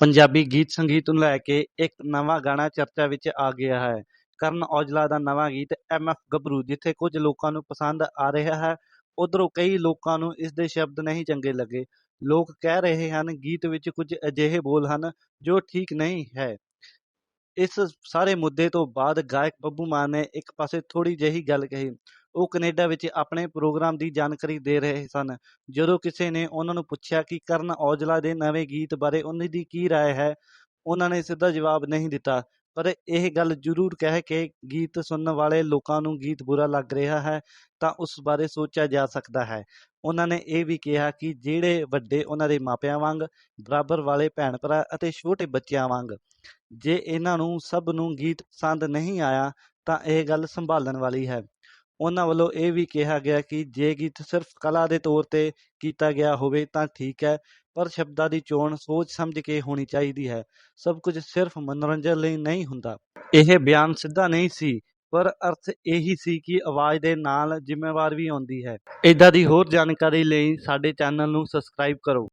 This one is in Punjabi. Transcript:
ਪੰਜਾਬੀ ਗੀਤ ਸੰਗੀਤ ਨੂੰ ਲੈ ਕੇ ਇੱਕ ਨਵਾਂ ਗਾਣਾ ਚਰਚਾ ਵਿੱਚ ਆ ਗਿਆ ਹੈ। ਕਰਨ ਔਜਲਾ ਦਾ ਨਵਾਂ ਗੀਤ ਐਮ ਐਫ ਗੱਭਰੂ, ਜਿੱਥੇ ਕੁਝ ਲੋਕਾਂ ਨੂੰ ਪਸੰਦ ਆ ਰਿਹਾ ਹੈ, ਉਧਰੋਂ ਕਈ ਲੋਕਾਂ ਨੂੰ ਇਸ ਦੇ ਸ਼ਬਦ ਨਹੀਂ ਚੰਗੇ ਲੱਗੇ। ਲੋਕ ਕਹਿ ਰਹੇ ਹਨ, ਗੀਤ ਵਿੱਚ ਕੁਝ ਅਜਿਹੇ ਬੋਲ ਹਨ ਜੋ ਠੀਕ ਨਹੀਂ ਹੈ। ਇਸ ਸਾਰੇ ਮੁੱਦੇ ਤੋਂ ਬਾਅਦ ਗਾਇਕ ਬੱਬੂ ਮਾਨ ਨੇ ਇੱਕ ਪਾਸੇ ਥੋੜੀ ਜਿਹੀ ਗੱਲ ਕਹੀ। ਉਹ ਕੈਨੇਡਾ ਵਿੱਚ ਆਪਣੇ ਪ੍ਰੋਗਰਾਮ ਦੀ ਜਾਣਕਾਰੀ ਦੇ ਰਹੇ ਸਨ ਜਦੋਂ ਕਿਸੇ ਨੇ ਉਹਨਾਂ ਨੂੰ ਪੁੱਛਿਆ ਕਿ ਕਰਨ ਔਜਲਾ ਦੇ ਨਵੇਂ ਗੀਤ ਬਾਰੇ ਉਹਨਾਂ ਦੀ ਕੀ رائے ਹੈ ਉਹਨਾਂ ਨੇ ਸਿੱਧਾ ਜਵਾਬ ਨਹੀਂ ਦਿੱਤਾ ਪਰ ਇਹ ਗੱਲ ਜ਼ਰੂਰ ਕਹਿ ਕੇ ਗੀਤ ਸੁਣਨ ਵਾਲੇ ਲੋਕਾਂ ਨੂੰ ਗੀਤ ਬੁਰਾ ਲੱਗ ਰਿਹਾ ਹੈ ਤਾਂ ਉਸ ਬਾਰੇ ਸੋਚਿਆ ਜਾ ਸਕਦਾ ਹੈ ਉਹਨਾਂ ਨੇ ਇਹ ਵੀ ਕਿਹਾ ਕਿ ਜਿਹੜੇ ਵੱਡੇ ਉਹਨਾਂ ਦੇ ਮਾਪਿਆਂ ਵਾਂਗ ਬਰਾਬਰ ਵਾਲੇ ਭੈਣ ਭਰਾ ਅਤੇ ਛੋਟੇ ਬੱਚਿਆਂ ਵਾਂਗ ਜੇ ਇਹਨਾਂ ਨੂੰ ਸਭ ਨੂੰ ਗੀਤ ਪਸੰਦ ਨਹੀਂ ਆਇਆ ਤਾਂ ਇਹ ਗੱਲ ਸੰਭਾਲਣ ਵਾਲੀ ਹੈ ਉਹਨਾਂ ਵੱਲੋਂ ਇਹ ਵੀ ਕਿਹਾ ਗਿਆ ਕਿ ਜੇ ਗੀਤ ਸਿਰਫ ਕਲਾ ਦੇ ਤੌਰ ਤੇ ਕੀਤਾ ਗਿਆ ਹੋਵੇ ਤਾਂ ਠੀਕ ਹੈ, ਪਰ ਸ਼ਬਦਾਂ ਦੀ ਚੋਣ ਸੋਚ ਸਮਝ ਕੇ ਹੋਣੀ ਚਾਹੀਦੀ ਹੈ। ਸਭ ਕੁਝ ਸਿਰਫ ਮਨੋਰੰਜਨ ਲਈ ਨਹੀਂ ਹੁੰਦਾ। ਇਹ ਬਿਆਨ ਸਿੱਧਾ ਨਹੀਂ ਸੀ, ਪਰ ਅਰਥ ਇਹੀ ਸੀ ਕਿ ਆਵਾਜ਼ ਦੇ ਨਾਲ ਜ਼ਿੰਮੇਵਾਰ ਵੀ ਆਉਂਦੀ ਹੈ। ਇਦਾਂ ਦੀ ਹੋਰ ਜਾਣਕਾਰੀ ਲਈ ਸਾਡੇ ਚੈਨਲ ਨੂੰ ਸਬਸਕ੍ਰਾਈਬ ਕਰੋ।